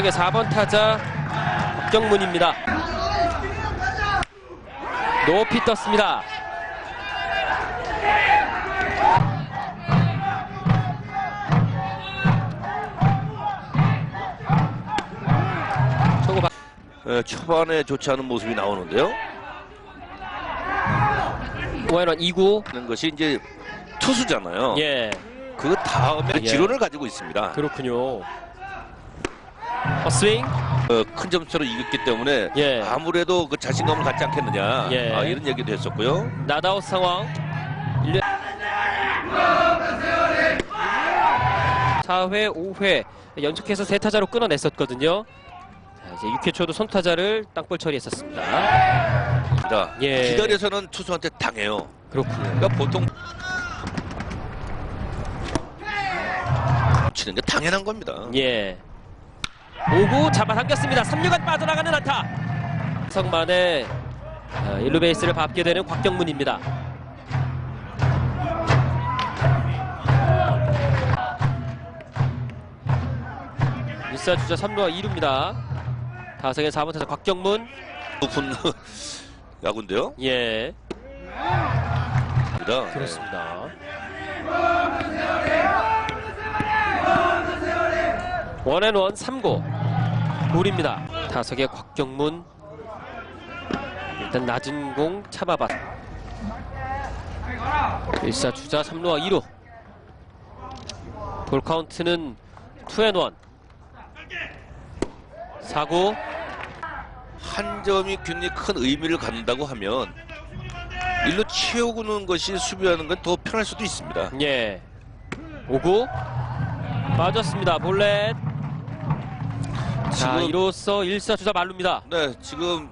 타석의 4번 타자 박경문입니다. 높이 떴습니다. 에, 초반에 좋지 않은 모습이 나오는데요. 오해원 2구 하는 것이 이제 투수잖아요. 예 그 다음에 예. 지론을 가지고 있습니다. 그렇군요. 헛스윙 어, 큰 점수로 이겼기 때문에 예. 아무래도 그 자신감을 갖지 않겠느냐 예. 아, 이런 얘기도 했었고요. 나다웃 상황 1년 4회 5회 연속해서 세 타자로 끊어냈었거든요 자, 이제 6회 초도 손타자를 땅볼 처리했었습니다 자, 예. 기다려서는 투수한테 당해요. 그렇군요 그러니까 보통 치는 게 당연한 겁니다. 예 5구 잡아당겼습니다. 3루간 빠져나가는 안타. 성만의 어, 1루 베이스를 밟게 되는 곽경문입니다. 일사 주자 3루와 2루입니다. 타석의 4번 타자 곽경문. 높은 야구인데요. 예. 그렇습니다. 원앤원 3구 볼입니다. 타석의 곽경문. 일단 낮은 공 참아봤. 1사 주자 3루와 2루. 볼 카운트는 2앤1 4구. 한 점이 굉장히 큰 의미를 갖는다고 하면 일로 채우는 것이 수비하는 건 더 편할 수도 있습니다. 예. 5구. 빠졌습니다. 볼넷 자 지금- 이로써 1사 주자 말루입니다. 네, 지금